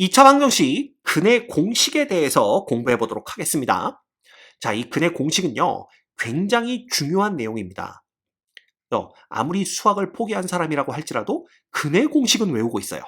2차 방정식 근의 공식에 대해서 공부해 보도록 하겠습니다. 자, 이 근의 공식은요, 굉장히 중요한 내용입니다. 어, 아무리 수학을 포기한 사람이라고 할지라도 근의 공식은 외우고 있어요.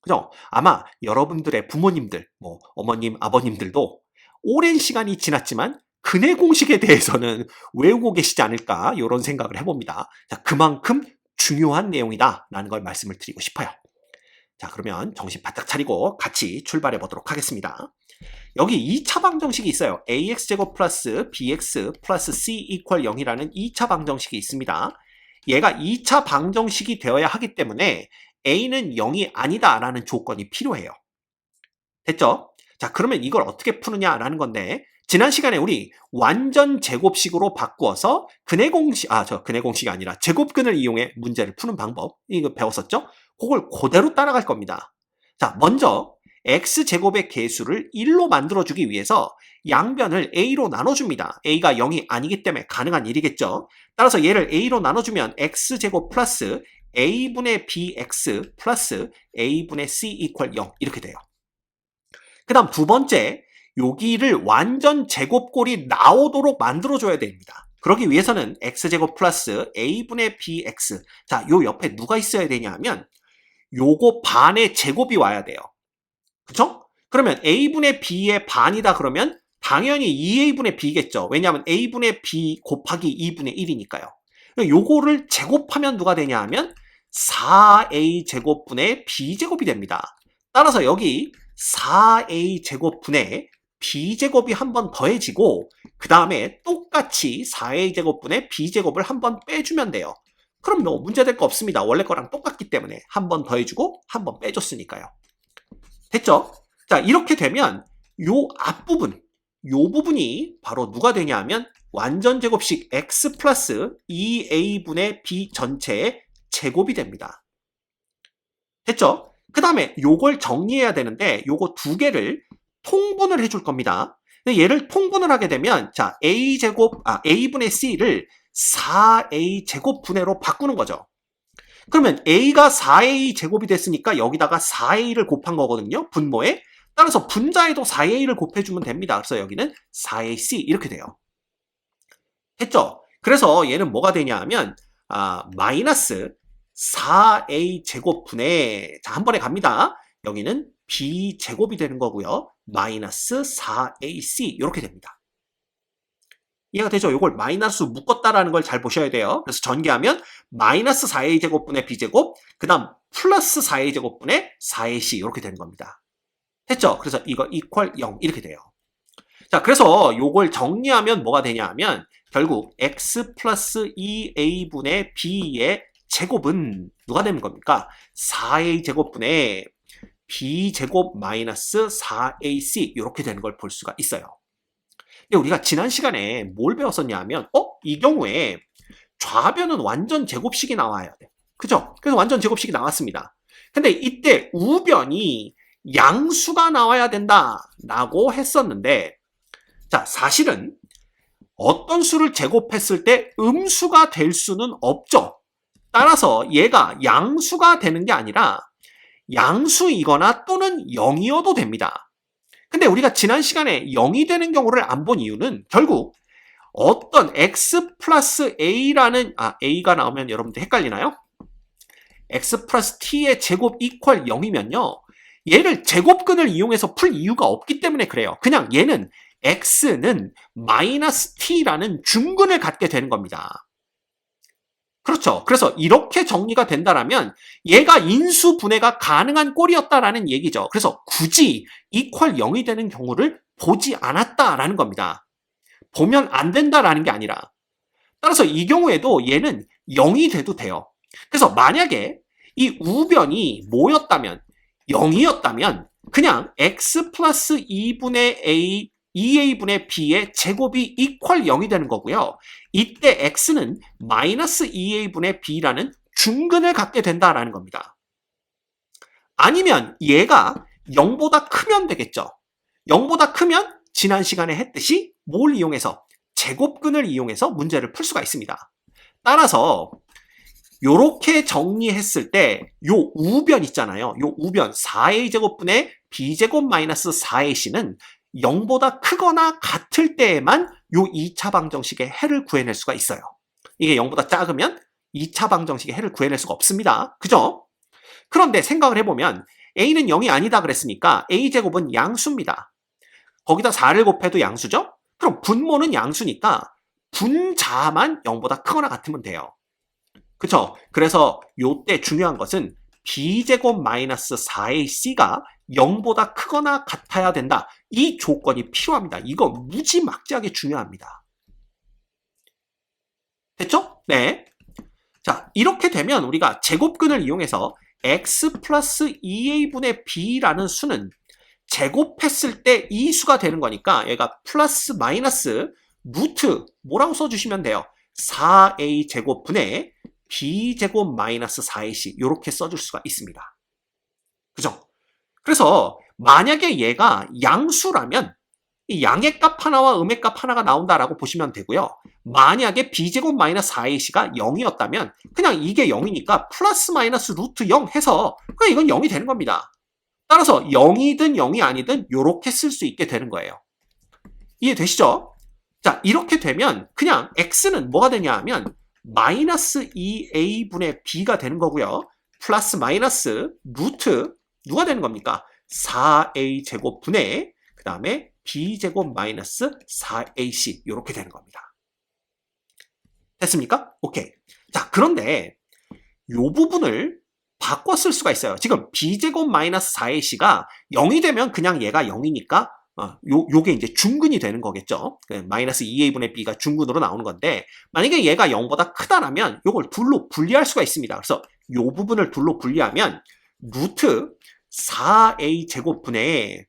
그죠? 아마 여러분들의 부모님들, 뭐, 어머님, 아버님들도 오랜 시간이 지났지만 근의 공식에 대해서는 외우고 계시지 않을까, 이런 생각을 해봅니다. 자, 그만큼 중요한 내용이다라는 걸 말씀을 드리고 싶어요. 자, 그러면 정신 바짝 차리고 같이 출발해 보도록 하겠습니다. 여기 2차 방정식이 있어요. ax제곱 플러스 bx 플러스 c 이퀄 0이라는 2차 방정식이 있습니다. 얘가 2차 방정식이 되어야 하기 때문에 a는 0이 아니다라는 조건이 필요해요. 됐죠? 자, 그러면 이걸 어떻게 푸느냐라는 건데 지난 시간에 우리 완전 제곱식으로 바꾸어서 근의 공식, 아, 저 근의 공식이 아니라 제곱근을 이용해 문제를 푸는 방법, 이거 배웠었죠? 그걸 그대로 따라갈 겁니다. 자, 먼저 x제곱의 개수를 1로 만들어주기 위해서 양변을 a로 나눠줍니다. a가 0이 아니기 때문에 가능한 일이겠죠. 따라서 얘를 a로 나눠주면 x제곱 플러스 a분의 bx 플러스 a분의 c 이퀄 0 이렇게 돼요. 그 다음 두 번째, 여기를 완전 제곱꼴이 나오도록 만들어줘야 됩니다. 그러기 위해서는 x제곱 플러스 a분의 bx 자, 요 옆에 누가 있어야 되냐 하면 요거 반의 제곱이 와야 돼요. 그쵸? 그러면 a분의 b의 반이다 그러면 당연히 2a분의 b겠죠. 왜냐하면 a분의 b 곱하기 2분의 1이니까요. 요거를 제곱하면 누가 되냐 하면 4a 제곱분의 b제곱이 됩니다. 따라서 여기 4a 제곱분의 b제곱이 한 번 더해지고 그 다음에 똑같이 4a 제곱분의 b제곱을 한 번 빼주면 돼요. 그럼 뭐 문제될 거 없습니다. 원래 거랑 똑같기 때문에 한 번 더해주고 한 번 빼줬으니까요. 됐죠? 자 이렇게 되면 요 앞부분 요 부분이 바로 누가 되냐 하면 완전 제곱식 x 플러스 2a분의 b 전체의 제곱이 됩니다. 됐죠? 그 다음에 요걸 정리해야 되는데 요거 두 개를 통분을 해줄 겁니다. 얘를 통분을 하게 되면 자 a 제곱 아 a분의 c를 4a 제곱 분해로 바꾸는 거죠. 그러면 a가 4a 제곱이 됐으니까 여기다가 4a를 곱한 거거든요. 분모에. 따라서 분자에도 4a를 곱해주면 됩니다. 그래서 여기는 4ac 이렇게 돼요. 했죠? 그래서 얘는 뭐가 되냐 하면 아, 마이너스 4a 제곱 분의 자, 한 번에 갑니다. 여기는 b 제곱이 되는 거고요. 마이너스 4ac 이렇게 됩니다. 이해가 되죠? 이걸 마이너스 묶었다라는 걸 잘 보셔야 돼요. 그래서 전개하면 마이너스 4a 제곱분의 b제곱 그 다음 플러스 4a 제곱분의 4ac 이렇게 되는 겁니다. 됐죠? 그래서 이거 이퀄 0 이렇게 돼요. 자, 그래서 이걸 정리하면 뭐가 되냐 하면 결국 x 플러스 2a분의 b의 제곱은 누가 되는 겁니까? 4a 제곱분의 b제곱 마이너스 4ac 이렇게 되는 걸 볼 수가 있어요. 우리가 지난 시간에 뭘 배웠었냐 하면 어? 이 경우에 좌변은 완전 제곱식이 나와야 돼. 그죠? 그래서 완전 제곱식이 나왔습니다. 근데 이때 우변이 양수가 나와야 된다라고 했었는데 자, 사실은 어떤 수를 제곱했을 때 음수가 될 수는 없죠. 따라서 얘가 양수가 되는 게 아니라 양수이거나 또는 0이어도 됩니다. 근데 우리가 지난 시간에 0이 되는 경우를 안 본 이유는 결국 어떤 x 플러스 a라는 아 a가 나오면 여러분들 헷갈리나요? x 플러스 t의 제곱 이퀄 0이면요. 얘를 제곱근을 이용해서 풀 이유가 없기 때문에 그래요. 그냥 얘는 x는 마이너스 t라는 중근을 갖게 되는 겁니다. 그렇죠. 그래서 이렇게 정리가 된다라면 얘가 인수 분해가 가능한 꼴이었다라는 얘기죠. 그래서 굳이 이퀄 0이 되는 경우를 보지 않았다라는 겁니다. 보면 안 된다라는 게 아니라 따라서 이 경우에도 얘는 0이 돼도 돼요. 그래서 만약에 이 우변이 뭐였다면 0이었다면 그냥 x 플러스 2분의 a 2a분의 b의 제곱이 이퀄 0이 되는 거고요. 이때 x는 마이너스 2a분의 b라는 중근을 갖게 된다라는 겁니다. 아니면 얘가 0보다 크면 되겠죠. 0보다 크면 지난 시간에 했듯이 뭘 이용해서 제곱근을 이용해서 문제를 풀 수가 있습니다. 따라서 요렇게 정리했을 때 요 우변 있잖아요. 요 우변 4a제곱분의 b제곱 마이너스 4ac는 0보다 크거나 같을 때에만 요 2차 방정식의 해를 구해낼 수가 있어요. 이게 0보다 작으면 2차 방정식의 해를 구해낼 수가 없습니다. 그죠? 그런데 생각을 해보면 a는 0이 아니다 그랬으니까 a제곱은 양수입니다. 거기다 4를 곱해도 양수죠? 그럼 분모는 양수니까 분자만 0보다 크거나 같으면 돼요. 그쵸? 그래서 요때 중요한 것은 b제곱 마이너스 4ac가 0보다 크거나 같아야 된다. 이 조건이 필요합니다. 이거 무지막지하게 중요합니다. 됐죠? 네. 자, 이렇게 되면 우리가 제곱근을 이용해서 x 플러스 2a분의 b라는 수는 제곱했을 때 이 수가 되는 거니까 얘가 플러스 마이너스 루트 뭐라고 써주시면 돼요? 4a 제곱분의 b제곱 마이너스 4ac 이렇게 써줄 수가 있습니다. 그죠? 그래서 만약에 얘가 양수라면 이 양의 값 하나와 음의 값 하나가 나온다라고 보시면 되고요. 만약에 b제곱 마이너스 4ac가 0이었다면 그냥 이게 0이니까 플러스 마이너스 루트 0 해서 그냥 이건 0이 되는 겁니다. 따라서 0이든 0이 아니든 이렇게 쓸 수 있게 되는 거예요. 이해되시죠? 자 이렇게 되면 그냥 x는 뭐가 되냐 하면 마이너스 2a분의 b가 되는 거고요. 플러스 마이너스 루트 누가 되는 겁니까? 4a 제곱 분의 그 다음에 b제곱 마이너스 4ac 이렇게 되는 겁니다. 됐습니까? 오케이. 자 그런데 이 부분을 쓸 수가 있어요. 지금 b제곱 마이너스 4ac가 0이 되면 그냥 얘가 0이니까 어, 요, 요게 이제 중근이 되는 거겠죠. 그 마이너스 2a분의 b가 중근으로 나오는 건데 만약에 얘가 0보다 크다라면 요걸 둘로 분리할 수가 있습니다. 그래서 요 부분을 둘로 분리하면 루트 4a 제곱분의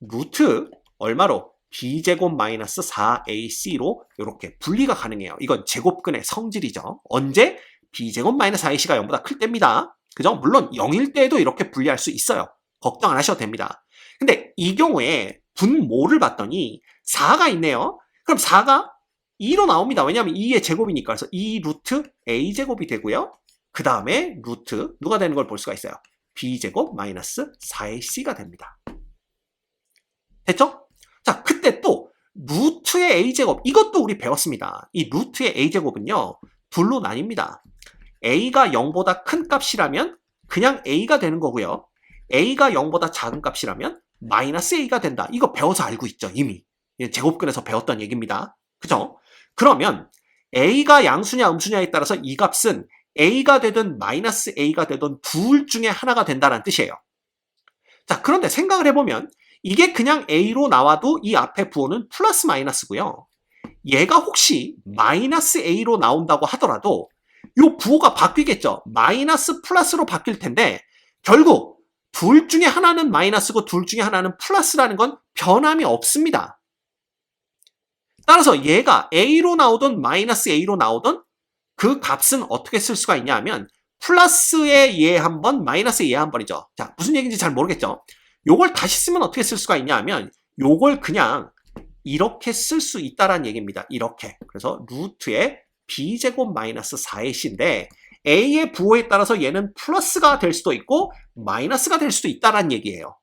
루트 얼마로? b제곱 마이너스 4ac로 이렇게 분리가 가능해요. 이건 제곱근의 성질이죠. 언제? b제곱 마이너스 4ac가 0보다 클 때입니다. 그죠? 물론 0일 때에도 이렇게 분리할 수 있어요. 걱정 안 하셔도 됩니다. 근데 이 경우에 분모를 봤더니 4가 있네요. 그럼 4가 2로 나옵니다. 왜냐하면 2의 제곱이니까. 그래서 2 루트 a제곱이 되고요. 그 다음에 루트 누가 되는 걸 볼 수가 있어요. B제곱 마이너스 4ac가 됩니다. 됐죠? 자, 그때 또 루트의 a제곱 이것도 우리 배웠습니다. 이 루트의 a제곱은요. 둘로 나뉩니다. a가 0보다 큰 값이라면 그냥 a가 되는 거고요. a가 0보다 작은 값이라면 마이너스 a가 된다. 이거 배워서 알고 있죠, 이미. 제곱근에서 배웠던 얘기입니다. 그죠? 그러면 a가 양수냐 음수냐에 따라서 이 값은 a가 되든 마이너스 a가 되든 둘 중에 하나가 된다는 뜻이에요. 자, 그런데 생각을 해보면 이게 그냥 a로 나와도 이 앞에 부호는 플러스 마이너스고요. 얘가 혹시 마이너스 a로 나온다고 하더라도 이 부호가 바뀌겠죠. 마이너스 플러스로 바뀔 텐데 결국 둘 중에 하나는 마이너스고 둘 중에 하나는 플러스라는 건 변함이 없습니다. 따라서 얘가 a로 나오든 마이너스 a로 나오든 그 값은 어떻게 쓸 수가 있냐 하면 플러스의 얘한 번, 마이너스의 얘한 번이죠. 자, 무슨 얘기인지 잘 모르겠죠? 요걸 다시 쓰면 어떻게 쓸 수가 있냐 하면 요걸 그냥 이렇게 쓸 수 있다라는 얘기입니다. 이렇게. 그래서 루트의 b제곱 마이너스 4ac인데 a의 부호에 따라서 얘는 플러스가 될 수도 있고 마이너스가 될 수도 있다라는 얘기예요.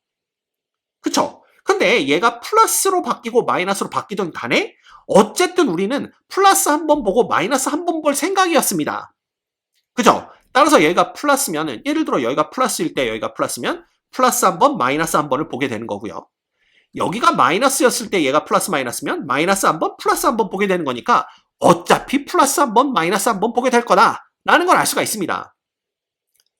그쵸? 근데 얘가 플러스로 바뀌고 마이너스로 바뀌던 간에 어쨌든 우리는 플러스 한 번 보고 마이너스 한 번 볼 생각이었습니다. 그죠? 따라서 얘가 플러스면은 예를 들어 여기가 플러스일 때 여기가 플러스면 플러스 한 번, 마이너스 한 번을 보게 되는 거고요. 여기가 마이너스였을 때 얘가 플러스 마이너스면 마이너스 한 번, 플러스 한 번 보게 되는 거니까 어차피 플러스 한 번, 마이너스 한 번 보게 될 거다. 라는 걸 알 수가 있습니다.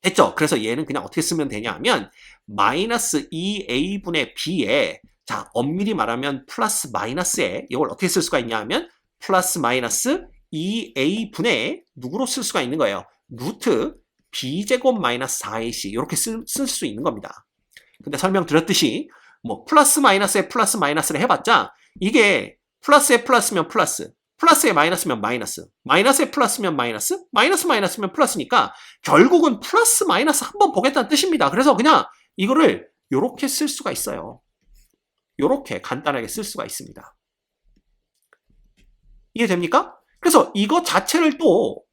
됐죠? 그래서 얘는 그냥 어떻게 쓰면 되냐 하면 마이너스 2a분의 b에 자 엄밀히 말하면 플러스 마이너스에 이걸 어떻게 쓸 수가 있냐 하면 플러스 마이너스 2a분의 누구로 쓸 수가 있는 거예요. 루트 b제곱 마이너스 4ac 이렇게 쓸 수 있는 겁니다. 근데 설명드렸듯이 뭐 플러스 마이너스에 플러스 마이너스를 해봤자 이게 플러스에 플러스면 플러스 플러스에 마이너스면 마이너스, 마이너스에 플러스면 마이너스, 마이너스 마이너스면 플러스니까 결국은 플러스 마이너스 한번 보겠다는 뜻입니다. 그래서 그냥 이거를 이렇게 쓸 수가 있어요. 이렇게 간단하게 쓸 수가 있습니다. 이해됩니까? 그래서 이거 자체를 또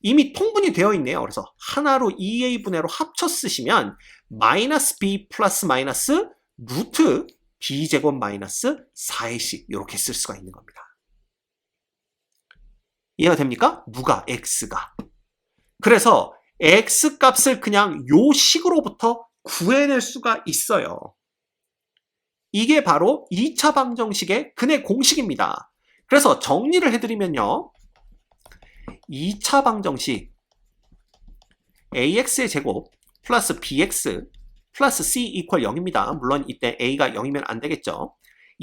이미 통분이 되어 있네요. 그래서 하나로 2a분의로 합쳐 쓰시면 마이너스 b 플러스 마이너스 루트 b제곱 마이너스 4ac 이렇게 쓸 수가 있는 겁니다. 이해가 됩니까? 누가? x가. 그래서 x 값을 그냥 요 식으로부터 구해낼 수가 있어요. 이게 바로 2차 방정식의 근의 공식입니다. 그래서 정리를 해드리면요. 2차 방정식 ax의 제곱 플러스 bx 플러스 c 이퀄 0입니다. 물론 이때 a가 0이면 안 되겠죠.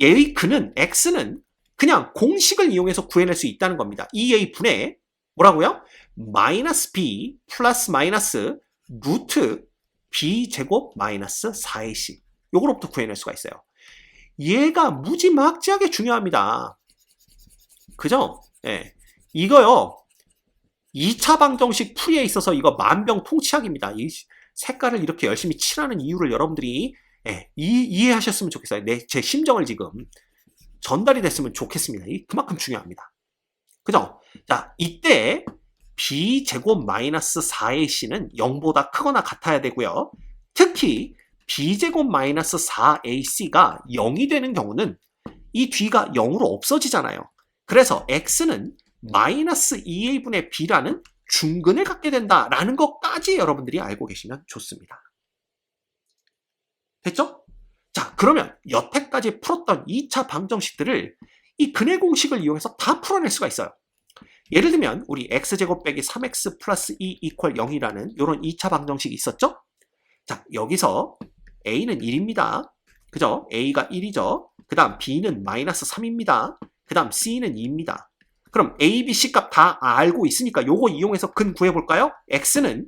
얘의 근은 x는 그냥 공식을 이용해서 구해낼 수 있다는 겁니다. 2a 분의 뭐라고요? 마이너스 b 플러스 마이너스 루트 b 제곱 마이너스 4ac 요거로부터 구해낼 수가 있어요. 얘가 무지막지하게 중요합니다. 그죠? 예. 네. 이거요. 2차 방정식 풀이에 있어서 이거 만병통치약입니다. 이 색깔을 이렇게 열심히 칠하는 이유를 여러분들이 예, 이, 해하셨으면 좋겠어요. 내, 제 심정을 지금 전달이 됐으면 좋겠습니다. 이 그만큼 중요합니다. 그죠? 자, 이때 b제곱 마이너스 4의 c는 0보다 크거나 같아야 되고요. 특히 b제곱 마이너스 4ac가 0이 되는 경우는 이 뒤가 0으로 없어지잖아요. 그래서 x는 마이너스 2a분의 b라는 중근을 갖게 된다라는 것까지 여러분들이 알고 계시면 좋습니다. 됐죠? 자, 그러면 여태까지 풀었던 2차 방정식들을 이 근의 공식을 이용해서 다 풀어낼 수가 있어요. 예를 들면 우리 x제곱 빼기 3x 플러스 2 이퀄 0이라는 이런 2차 방정식이 있었죠? 자, 여기서 a는 1입니다. 그죠? a가 1이죠. 그 다음 b는 마이너스 3입니다. 그 다음 c는 2입니다. 그럼 A, B, C 값 다 알고 있으니까 요거 이용해서 근 구해볼까요? X는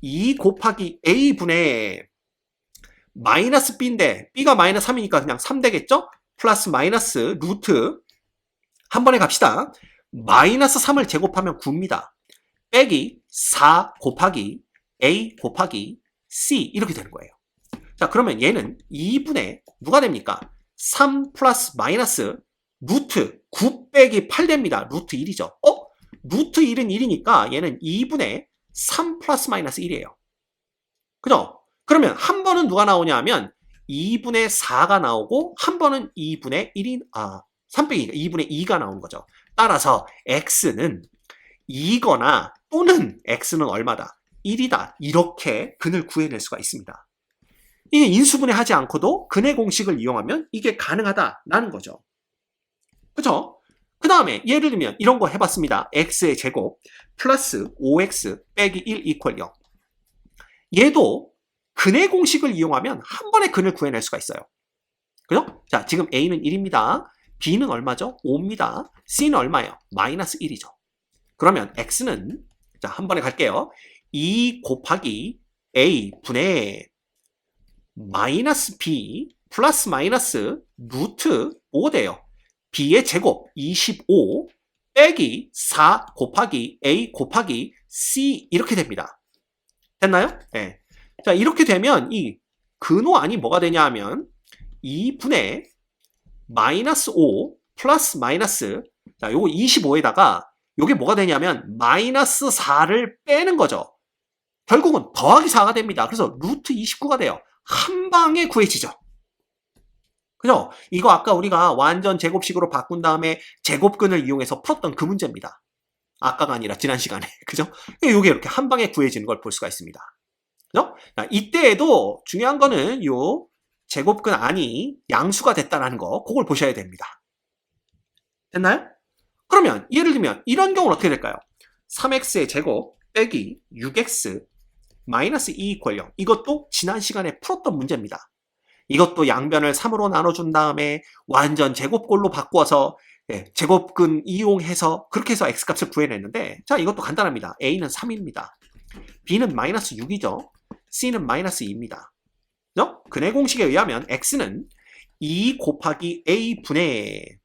2 곱하기 A분의 마이너스 B인데 B가 마이너스 3이니까 그냥 3 되겠죠? 플러스 마이너스 루트 한 번에 갑시다. 마이너스 3을 제곱하면 9입니다. 빼기 4 곱하기 A 곱하기 C 이렇게 되는 거예요. 자 그러면 얘는 2분의 누가 됩니까? 3 플러스 마이너스 루트 9 빼기 8 됩니다. 루트 1이죠. 어? 루트 1은 1이니까 얘는 2분의 3 플러스 마이너스 1이에요. 그죠? 그러면 한 번은 누가 나오냐 하면 2분의 4가 나오고 한 번은 2분의 1이 아, 3 빼기 2분의 2가 나온 거죠. 따라서 x는 2거나 또는 x는 얼마다? 1이다. 이렇게 근을 구해낼 수가 있습니다. 이게 인수분해 하지 않고도 근의 공식을 이용하면 이게 가능하다라는 거죠. 그죠? 그 다음에 예를 들면 이런 거 해봤습니다. x의 제곱 플러스 5x 빼기 1 이퀄 0. 얘도 근의 공식을 이용하면 한 번에 근을 구해낼 수가 있어요. 그죠? 자, 지금 a는 1입니다. b는 얼마죠? 5입니다. c는 얼마예요? 마이너스 1이죠. 그러면 x는 자, 한 번에 갈게요. 2 곱하기 a 분의 마이너스 b 플러스 마이너스 루트 5 돼요. b의 제곱 25 빼기 4 곱하기 a 곱하기 c 이렇게 됩니다. 됐나요? 네. 자 이렇게 되면 이 근호안이 뭐가 되냐 하면 2분의 마이너스 5 플러스 마이너스 자 요거 25에다가 요게 뭐가 되냐면 마이너스 4를 빼는 거죠. 결국은 더하기 4가 됩니다. 그래서 루트 29가 돼요. 한 방에 구해지죠. 그죠? 이거 아까 우리가 완전 제곱식으로 바꾼 다음에 제곱근을 이용해서 풀었던 그 문제입니다. 아까가 아니라 지난 시간에. 그죠? 이게 이렇게 한 방에 구해지는 걸 볼 수가 있습니다. 그죠? 이때에도 중요한 거는 요 제곱근 안이 양수가 됐다는 거, 그걸 보셔야 됩니다. 됐나요? 그러면 예를 들면 이런 경우는 어떻게 될까요? 3x의 제곱 빼기 6x 마이너스 2 이퀄 0. 이것도 지난 시간에 풀었던 문제입니다. 이것도 양변을 3으로 나눠준 다음에 완전 제곱꼴로 바꿔서 예, 제곱근 이용해서 그렇게 해서 x값을 구해냈는데 자 이것도 간단합니다. a는 3입니다. b는 마이너스 6이죠. c는 마이너스 2입니다. 어? 근해 공식에 의하면 x는 2 곱하기 a 분의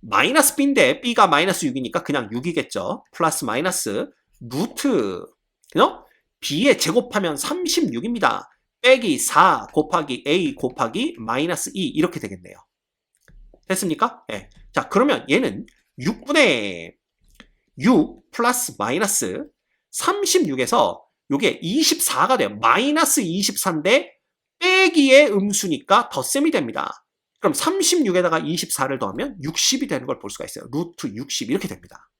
마이너스 b인데 b가 마이너스 6이니까 그냥 6이겠죠. 플러스 마이너스 루트 어? B에 제곱하면 36입니다. 빼기 4 곱하기 a 곱하기 마이너스 2 이렇게 되겠네요. 됐습니까? 네. 자 그러면 얘는 6분의 6 플러스 마이너스 36에서 요게 24가 돼요. 마이너스 24인데 빼기의 음수니까 덧셈이 됩니다. 그럼 36에다가 24를 더하면 60이 되는 걸 볼 수가 있어요. 루트 60 이렇게 됩니다.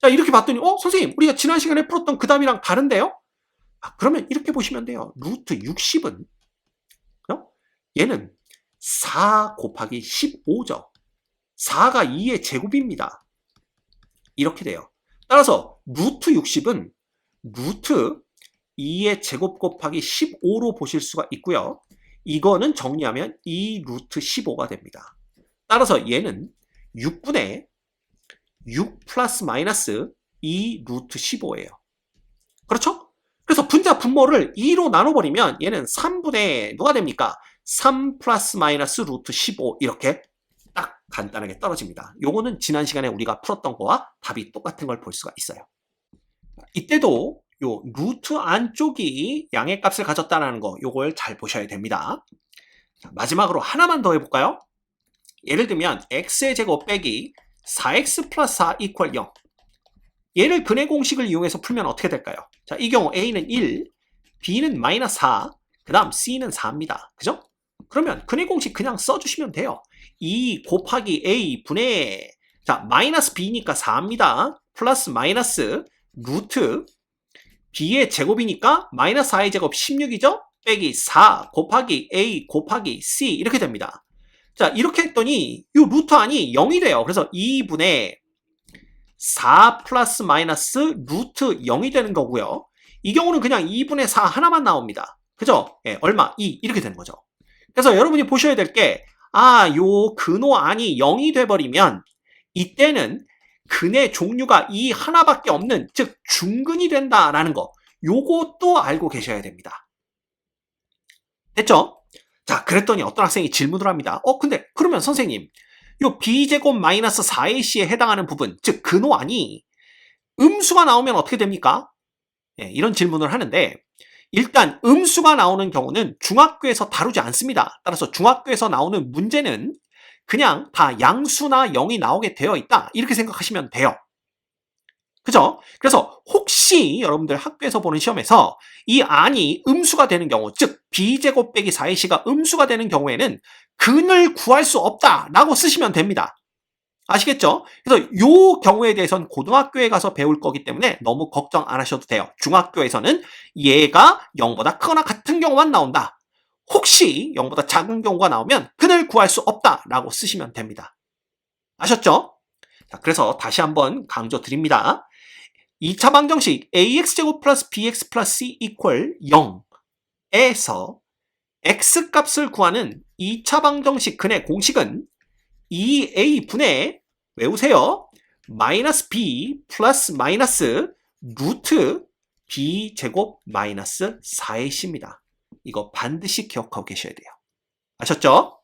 자 이렇게 봤더니 어 선생님 우리가 지난 시간에 풀었던 그 답이랑 다른데요? 아, 그러면 이렇게 보시면 돼요. 루트 60은 어? 얘는 4 곱하기 15죠. 4가 2의 제곱입니다. 이렇게 돼요. 따라서 루트 60은 루트 2의 제곱 곱하기 15로 보실 수가 있고요. 이거는 정리하면 2 루트 15가 됩니다. 따라서 얘는 6분의 6 플러스 마이너스 2 루트 15예요. 그렇죠? 그래서 분자 분모를 2로 나눠버리면 얘는 3분의 누가 됩니까? 3 플러스 마이너스 루트 15 이렇게 딱 간단하게 떨어집니다. 요거는 지난 시간에 우리가 풀었던 거와 답이 똑같은 걸 볼 수가 있어요. 이때도 요 루트 안쪽이 양의 값을 가졌다는 거 요걸 잘 보셔야 됩니다. 자, 마지막으로 하나만 더 해볼까요? 예를 들면 x의 제곱 빼기 4x 플러스 4 이퀄 0 얘를 근의 공식을 이용해서 풀면 어떻게 될까요? 자, 이 경우 a는 1, b는 마이너스 4, 그 다음 c는 4입니다. 그죠? 그러면 근의 공식 그냥 써주시면 돼요. 2 곱하기 a 분의 자 마이너스 b니까 4입니다. 플러스 마이너스 루트 b의 제곱이니까 마이너스 4의 제곱 16이죠? 빼기 4 곱하기 a 곱하기 c 이렇게 됩니다. 자 이렇게 했더니 이 루트 안이 0이 돼요. 그래서 2분의 4 플러스 마이너스 루트 0이 되는 거고요. 이 경우는 그냥 2분의 4 하나만 나옵니다. 그죠? 예, 얼마? 2 이렇게 되는 거죠. 그래서 여러분이 보셔야 될 게, 아, 요 근호 안이 0이 돼버리면 이때는 근의 종류가 이 하나밖에 없는, 즉 중근이 된다라는 거. 요것도 알고 계셔야 됩니다. 됐죠? 자, 그랬더니 어떤 학생이 질문을 합니다. 어, 근데 그러면 선생님, 요 b제곱 마이너스 4ac에 해당하는 부분, 즉 근호 안이 음수가 나오면 어떻게 됩니까? 예, 이런 질문을 하는데 일단 음수가 나오는 경우는 중학교에서 다루지 않습니다. 따라서 중학교에서 나오는 문제는 그냥 다 양수나 0이 나오게 되어 있다. 이렇게 생각하시면 돼요. 그죠? 그래서 혹시 여러분들 학교에서 보는 시험에서 이 안이 음수가 되는 경우, 즉 b제곱 빼기 4ac가 음수가 되는 경우에는 근을 구할 수 없다라고 쓰시면 됩니다. 아시겠죠? 그래서 요 경우에 대해서는 고등학교에 가서 배울 거기 때문에 너무 걱정 안 하셔도 돼요. 중학교에서는 얘가 0보다 크거나 같은 경우만 나온다. 혹시 0보다 작은 경우가 나오면 근을 구할 수 없다라고 쓰시면 됩니다. 아셨죠? 자, 그래서 다시 한번 강조 드립니다. 2차 방정식 ax제곱 플러스 bx 플러스 c 이퀄 0에서 x 값을 구하는 2차 방정식 근의 공식은 2a분의 외우세요. 마이너스 b 플러스 마이너스 루트 b 제곱 마이너스 4ac입니다. 이거 반드시 기억하고 계셔야 돼요. 아셨죠?